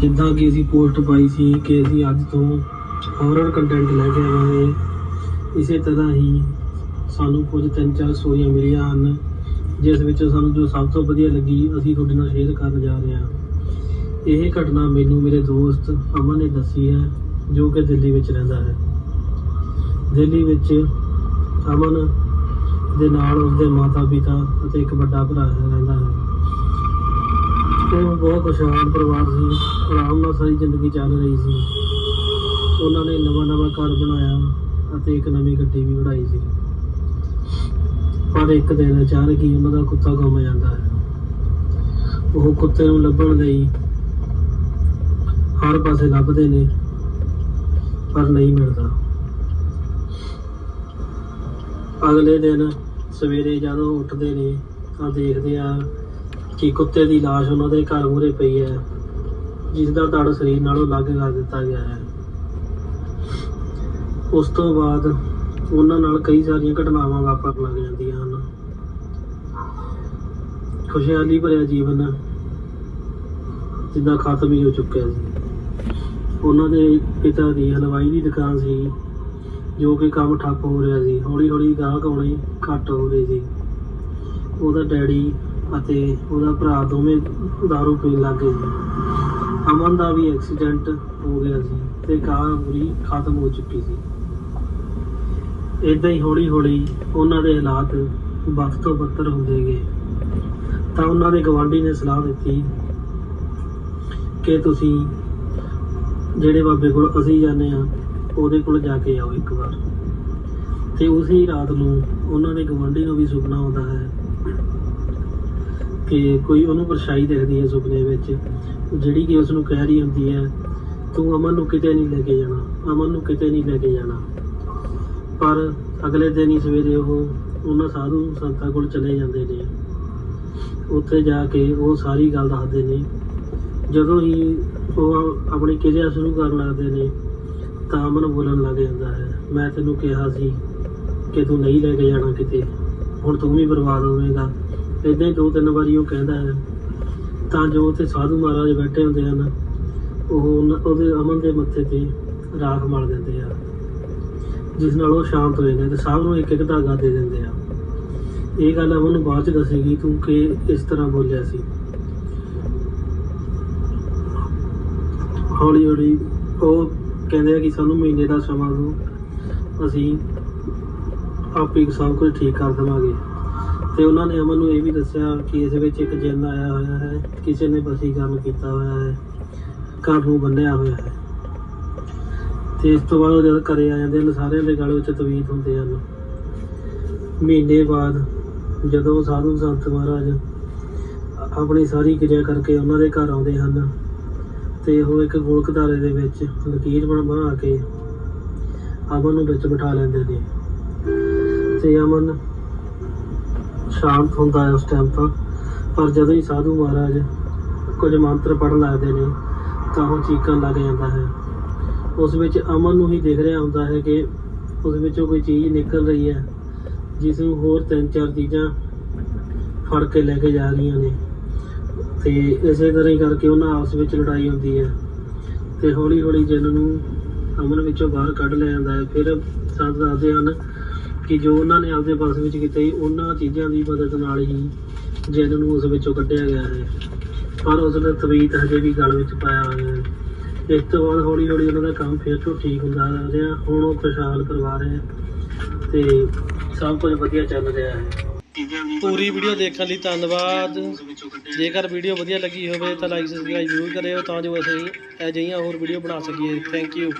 ਜਿੱਦਾਂ ਕਿ ਅਸੀਂ ਪੋਸਟ ਪਾਈ ਸੀ ਕਿ ਅਸੀਂ ਅੱਜ ਤੋਂ ਹੌਰਰ ਕੰਟੈਂਟ ਲੈ ਕੇ ਆਵਾਂਗੇ। ਇਸੇ ਤਰ੍ਹਾਂ ਹੀ ਸਾਨੂੰ ਕੁਝ ਤਿੰਨ ਚਾਰ ਸਟੋਰੀਆਂ ਮਿਲੀਆਂ ਹਨ, ਜਿਸ ਵਿੱਚ ਸਾਨੂੰ ਜੋ ਸਭ ਤੋਂ ਵਧੀਆ ਲੱਗੀ, ਅਸੀਂ ਤੁਹਾਡੇ ਨਾਲ ਸ਼ੇਅਰ ਕਰਨ ਜਾ ਰਹੇ ਹਾਂ। ਇਹ ਘਟਨਾ ਮੈਨੂੰ ਮੇਰੇ ਦੋਸਤ ਅਮਨ ਨੇ ਦੱਸੀ ਹੈ, ਜੋ ਕਿ ਦਿੱਲੀ ਵਿੱਚ ਰਹਿੰਦਾ ਹੈ। ਦਿੱਲੀ ਵਿੱਚ ਅਮਨ ਦੇ ਨਾਲ ਉਸਦੇ ਮਾਤਾ ਪਿਤਾ ਅਤੇ ਇੱਕ ਵੱਡਾ ਭਰਾ ਰਹਿੰਦਾ ਹੈ। ਉਹ ਬਹੁਤ ਖੁਸ਼ਹਾਲ ਪਰਿਵਾਰ ਸੀ। ਆਰਾਮ ਨਾਲ ਸਾਰੀ ਜ਼ਿੰਦਗੀ ਚੱਲ ਰਹੀ ਸੀ। ਉਹਨਾਂ ਨੇ ਨਵਾਂ ਨਵਾਂ ਘਰ ਬਣਾਇਆ ਅਤੇ ਇੱਕ ਨਵੀਂ ਗੱਡੀ ਵੀ ਬਣਾਈ ਸੀ। ਪਰ ਇੱਕ ਦਿਨ ਅਚਾਨਕ ਹੀ ਉਹਨਾਂ ਦਾ ਕੁੱਤਾ ਗੁੰਮ ਜਾਂਦਾ ਹੈ। ਉਹ ਕੁੱਤੇ ਨੂੰ ਲੱਭਣ ਲਈ ਹਰ ਪਾਸੇ ਲੱਭਦੇ ਨੇ, ਪਰ ਨਹੀਂ ਮਿਲਦਾ। ਅਗਲੇ ਦਿਨ ਸਵੇਰੇ ਜਦੋਂ ਉਹ ਉੱਠਦੇ ਨੇ ਤਾਂ ਦੇਖਦੇ ਆ ਕਿ ਕੁੱਤੇ ਦੀ ਲਾਸ਼ ਉਹਨਾਂ ਦੇ ਘਰ ਮੂਹਰੇ ਪਈ ਹੈ ਜਿਸ ਦਾ ਧੜ ਸਰੀਰ ਨਾਲੋਂ ਅਲੱਗ ਕਰ ਦਿੱਤਾ ਗਿਆ ਹੈ। ਉਸ ਤੋਂ ਬਾਅਦ ਉਹਨਾਂ ਨਾਲ ਕਈ ਸਾਰੀਆਂ ਘਟਨਾਵਾਂ ਵਾਪਰਨ ਲੱਗ ਜਾਂਦੀਆਂ ਹਨ। ਖੁਸ਼ਹਾਲੀ ਭਰਿਆ ਜੀਵਨ ਜਿੱਦਾਂ ਖਤਮ ਹੀ ਹੋ ਚੁੱਕਿਆ ਸੀ। ਉਹਨਾਂ ਦੇ ਪਿਤਾ ਦੀ ਹਲਵਾਈ ਦੀ ਦੁਕਾਨ ਸੀ, ਜੋ ਕਿ ਕੰਮ ਠੱਪ ਹੋ ਰਿਹਾ ਸੀ। ਹੌਲੀ ਹੌਲੀ ਗਾਹਕ ਆਉਣੇ ਘੱਟ ਹੋ ਰਹੇ ਸੀ। ਉਹਦਾ ਡੈਡੀ ਅਤੇ ਉਹਦਾ ਭਰਾ ਦੋਵੇਂ ਦਾਰੂ ਪੀਣ ਲੱਗ ਗਏ ਸੀ ਅਮਨ ਦਾ ਵੀ ਐਕਸੀਡੈਂਟ ਹੋ ਗਿਆ ਸੀ ਤੇ ਕਾਰ ਪੂਰੀ ਖਤਮ ਹੋ ਚੁੱਕੀ ਸੀ ਇਦਾਂ ਹੀ ਹੌਲੀ ਹੌਲੀ ਉਹਨਾਂ ਦੇ ਹਾਲਾਤ ਬਦ ਤੋਂ ਬੱਤਰ ਹੁੰਦੇ ਗਏ। ਤਾਂ ਉਹਨਾਂ ਦੇ ਗਵਾਂਢੀ ਨੇ ਸਲਾਹ ਦਿੱਤੀ ਕਿ ਤੁਸੀਂ ਜਿਹੜੇ ਬਾਬੇ ਕੋਲ ਅਸੀਂ ਜਾਂਦੇ ਆ ਉਹਦੇ ਕੋਲ ਜਾ ਕੇ ਆਓ ਇੱਕ ਵਾਰ। ਤੇ ਉਸੇ ਰਾਤ ਨੂੰ ਉਹਨਾਂ ਦੇ ਗਵਾਂਢੀ ਨੂੰ ਵੀ ਸੁਪਨਾ ਆਉਂਦਾ ਹੈ ਕਿ ਕੋਈ ਉਹਨੂੰ ਪਰਛਾਈ ਦਿਖਦੀ ਹੈ ਸੁਪਨੇ ਵਿੱਚ ਜਿਹੜੀ ਕਿ ਉਸ ਨੂੰ ਕਹਿ ਰਹੀ ਹੁੰਦੀ ਹੈ, ਤੂੰ ਅਮਨ ਨੂੰ ਕਿਤੇ ਨਹੀਂ ਲੈ ਕੇ ਜਾਣਾ, ਅਮਨ ਨੂੰ ਕਿਤੇ ਨਹੀਂ ਲੈ ਕੇ ਜਾਣਾ। ਪਰ ਅਗਲੇ ਦਿਨ ਹੀ ਸਵੇਰੇ ਉਹ ਉਹਨਾਂ ਸਾਧੂ ਸੰਤਾਂ ਕੋਲ ਚਲੇ ਜਾਂਦੇ ਨੇ। ਉੱਥੇ ਜਾ ਕੇ ਉਹ ਸਾਰੀ ਗੱਲ ਦੱਸਦੇ ਨੇ। ਜਦੋਂ ਹੀ ਉਹ ਆਪਣੀ ਕਿਰਿਆ ਸ਼ੁਰੂ ਕਰਨ ਲੱਗਦੇ ਨੇ, ਤਾਂ ਅਮਨ ਬੋਲਣ ਲੱਗ ਜਾਂਦਾ ਹੈ, ਮੈਂ ਤੈਨੂੰ ਕਿਹਾ ਸੀ ਕਿ ਤੂੰ ਨਹੀਂ ਲੈ ਕੇ ਜਾਣਾ ਕਿਤੇ। ਹੁਣ ਤੂੰ ਵੀ ਬਰਬਾਦ ਹੋਵੇਂਗਾ। ਇਦਾਂ ਹੀ ਦੋ ਤਿੰਨ ਵਾਰੀ ਉਹ ਕਹਿੰਦਾ ਹੈ, ਤਾਂ ਜੋ ਉੱਥੇ ਸਾਧੂ ਮਹਾਰਾਜ ਬੈਠੇ ਹੁੰਦੇ ਹਨ, ਉਹ ਉਹਨਾਂ- ਉਹਦੇ ਅਮਨ ਦੇ ਮੱਥੇ ਤੇ ਰਾਖ ਮਲ ਦਿੰਦੇ ਆ, ਜਿਸ ਨਾਲ ਉਹ ਸ਼ਾਂਤ ਹੋ ਜਾਂਦੇ ਤੇ ਸਭ ਨੂੰ ਇੱਕ ਇੱਕ ਧਾਗਾ ਦੇ ਦਿੰਦੇ ਆ। ਇਹ ਗੱਲ ਅਮਨ ਨੂੰ ਬਾਅਦ ਚ ਦੱਸੇਗੀ, ਤੂੰ ਕਿ ਇਸ ਤਰ੍ਹਾਂ ਬੋਲਿਆ ਸੀ। ਹੌਲੀ ਹੌਲੀ ਉਹ ਕਹਿੰਦੇ ਆ ਕਿ ਸਾਨੂੰ ਮਹੀਨੇ ਦਾ ਸਮਾਂ ਦਿਓ, ਅਸੀਂ ਆਪੇ ਸਭ ਕੁਝ ਠੀਕ ਕਰ ਦੇਵਾਂਗੇ। ਤੇ ਉਹਨਾਂ ਨੇ ਅਮਨ ਨੂੰ ਇਹ ਵੀ ਦੱਸਿਆ ਕਿ ਇਸ ਵਿੱਚ ਇੱਕ ਜਿੰਨ ਆਇਆ ਹੋਇਆ ਹੈ, ਕਿਸੇ ਨੇ ਵਸੀਕਰਨ ਕੀਤਾ ਹੋਇਆ ਹੈ, ਘਰ ਨੂੰ ਬੰਨਿਆ ਹੋਇਆ ਹੈ। ਤੇ ਇਸ ਤੋਂ ਬਾਅਦ ਉਹ ਜਦ ਘਰੇ ਆ ਜਾਂਦੇ ਹਨ, ਸਾਰਿਆਂ ਦੇ ਗਲ ਵਿੱਚ ਤਵੀਤ ਹੁੰਦੇ ਹਨ। ਮਹੀਨੇ ਬਾਅਦ ਜਦੋਂ ਸਾਧੂ ਸੰਤ ਮਹਾਰਾਜ ਆਪਣੀ ਸਾਰੀ ਕਿਰਿਆ ਕਰਕੇ ਉਹਨਾਂ ਦੇ ਘਰ ਆਉਂਦੇ ਹਨ ਤੇ ਉਹ ਇੱਕ ਗੋਲਕਧਾਰੇ ਦੇ ਵਿੱਚ ਲਕੀਰ ਬਣ, ਬਣਾ ਕੇ ਅਮਨ ਨੂੰ ਵਿੱਚ ਬਿਠਾ ਲੈਂਦੇ ਨੇ। ਤੇ ਅਮਨ ਸ਼ਾਂਤ ਹੁੰਦਾ ਹੈ ਉਸ ਟਾਈਮ ਤਾਂ। ਪਰ ਜਦੋਂ ਹੀ ਸਾਧੂ ਮਹਾਰਾਜ ਕੁਝ ਮੰਤਰ ਪੜਨ ਲੱਗਦੇ ਨੇ, ਤਾਂ ਉਹ ਚੀਕਣ ਲੱਗ ਜਾਂਦਾ ਹੈ। ਉਸ ਵਿੱਚ ਅਮਨ ਨੂੰ ਹੀ ਦਿਖ ਰਿਹਾ ਹੁੰਦਾ ਹੈ ਕਿ ਉਸ ਵਿੱਚੋਂ ਕੋਈ ਚੀਜ਼ ਨਿਕਲ ਰਹੀ ਹੈ, ਜਿਸ ਨੂੰ ਹੋਰ ਤਿੰਨ ਚਾਰ ਚੀਜ਼ਾਂ ਫੜ ਕੇ ਲੈ ਕੇ ਜਾ ਰਹੀਆਂ ਨੇ। ਤੇ ਇਸੇ ਤਰ੍ਹਾਂ ਹੀ ਕਰਕੇ ਉਹਨਾਂ ਆਪਸ ਵਿੱਚ ਲੜਾਈ ਹੁੰਦੀ ਹੈ। ਤੇ ਹੌਲੀ ਹੌਲੀ ਜਿੰਨ ਨੂੰ ਅਮਨ ਵਿੱਚੋਂ ਬਾਹਰ ਕੱਢ ਲਿਆ ਜਾਂਦਾ ਹੈ। ਫਿਰ ਸੰਤ ਦੱਸਦੇ ਹਨ ਕਿ ਜੋ ਉਹਨਾਂ ਨੇ ਆਪਦੇ ਬਸ ਵਿੱਚ ਕੀਤਾ ਸੀ ਉਹਨਾਂ ਚੀਜ਼ਾਂ ਦੀ ਮਦਦ ਨਾਲ ਹੀ ਜਿੰਨ ਨੂੰ ਉਸ ਵਿੱਚੋਂ ਕੱਢਿਆ ਗਿਆ ਹੈ। ਪਰ ਉਸ ਨੇ ਤਵੀਤ ਹਜੇ ਵੀ ਗਲ ਵਿੱਚ ਪਾਇਆ ਹੋਇਆ ਹੈ। ਇਸ ਤੋਂ ਬਾਅਦ ਹੌਲੀ ਹੌਲੀ ਉਹਨਾਂ ਦਾ ਕੰਮ ਫਿਰ ਤੋਂ ਠੀਕ ਹੁੰਦਾ ਜਾ ਰਿਹਾ ਹੁਣ ਉਹ ਖੁਸ਼ਹਾਲ ਪਰਿਵਾਰ ਹੈ ਤੇ ਸਭ ਕੁਝ ਵਧੀਆ ਚੱਲ ਰਿਹਾ ਹੈ। ਪੂਰੀ ਵੀਡੀਓ ਦੇਖਣ ਲਈ ਧੰਨਵਾਦ। ਜੇਕਰ ਵੀਡੀਓ ਵਧੀਆ ਲੱਗੀ ਹੋਵੇ ਤਾਂ ਲਾਈਕ ਸਬਸਕ੍ਰਾਈਬ ਜ਼ਰੂਰ ਕਰਿਓ ਤਾਂ ਜੋ ਅਸੀਂ ਅਜਿਹੀਆਂ ਹੋਰ ਵੀਡੀਓ ਬਣਾ ਸਕੀਏ। Thank you